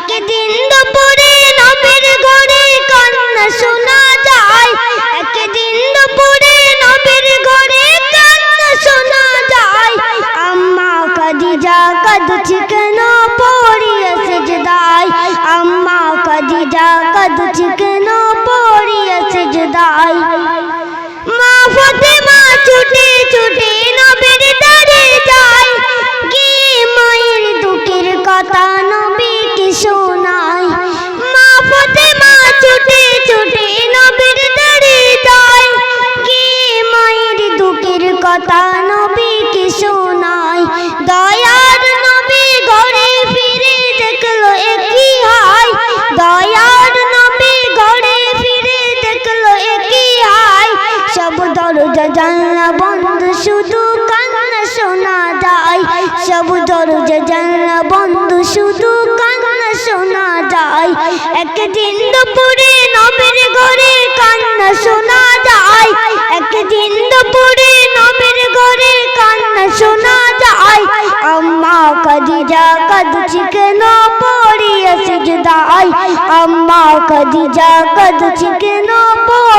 একদিন দুপুরে নবীর ঘরে কান্না শোনা যায়। একদিন দুপুরে নবীর ঘরে কান্না শোনা যায়। আম্মা খাদিজা কাঁদছে কেন? পড়িয়া সেজদায়। আম্মা কেন? পড়িয়া সেজদায়। মা ফাতেমা ছুটে ছুটে সব দরজা জানলা বন্ধ, শুধু কান্না শোনা যায়। একদিন দুপুরে নবীর ঘরে কান্না শোনা যায়। একদিন দুপুরে নবীর ঘরে কান্না শোনা যায়। আম্মা খাদিজা কাঁদছে কেন? পড়িয়া সিজদায় আম্মা খাদিজা কাঁদছে কেন? পড়িয়া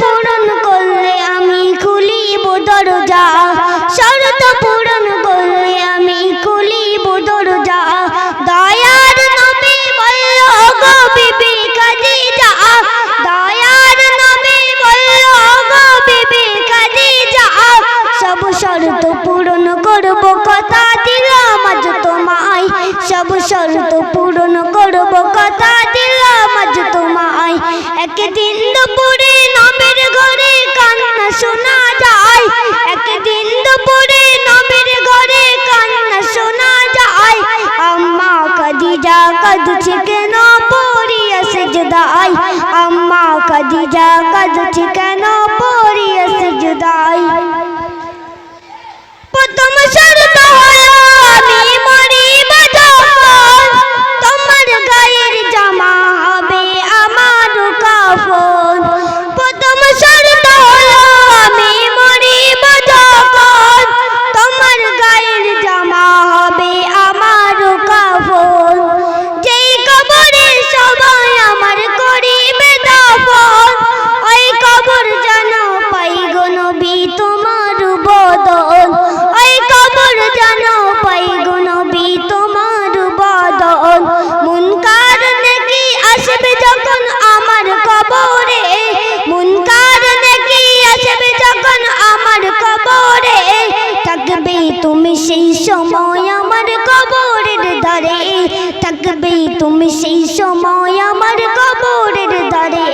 পূরণ করলে আমি খুলিব দরজা। শরত পূরণ করলে আমি খুলিব দরজা। দয়ার নবী বলল, গো বিবি খাদিজা দয়ার নবী বলল, গো বিবি খাদিজা সব শরত পূরণ করব, কথা দিলাম আজ তোমায়। সব শরত সেজদায় আম্মা খাদিজা কাঁদছে কেন পড়িয়া সেজদায় প্রথম শর্ত তুমি সেই সময় আমার কবরের ধারে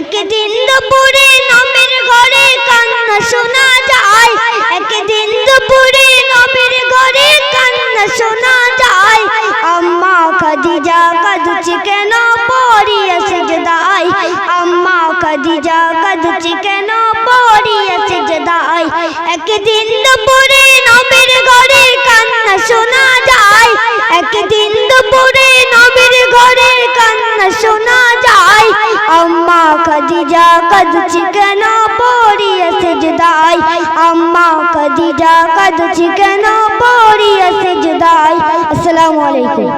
একদিন দুপুরে নবীর ঘরে কান্না শোনা যায়। একদিন দুপুরে নবীর ঘরে কান্না শোনা যায়। আম্মা খাদিজা কাঁদছে কেন? পড়িয়া সেজদায়। আম্মা খাদিজা কাঁদছে কেন? শোনা যায়। আম্মা খাদিজা কাঁদছে কেন? পড়িয়া সেজদায়। আম্মা খাদিজা কাঁদছে কেন? পড়িয়া সেজদায়। আসসালামু আলাইকুম।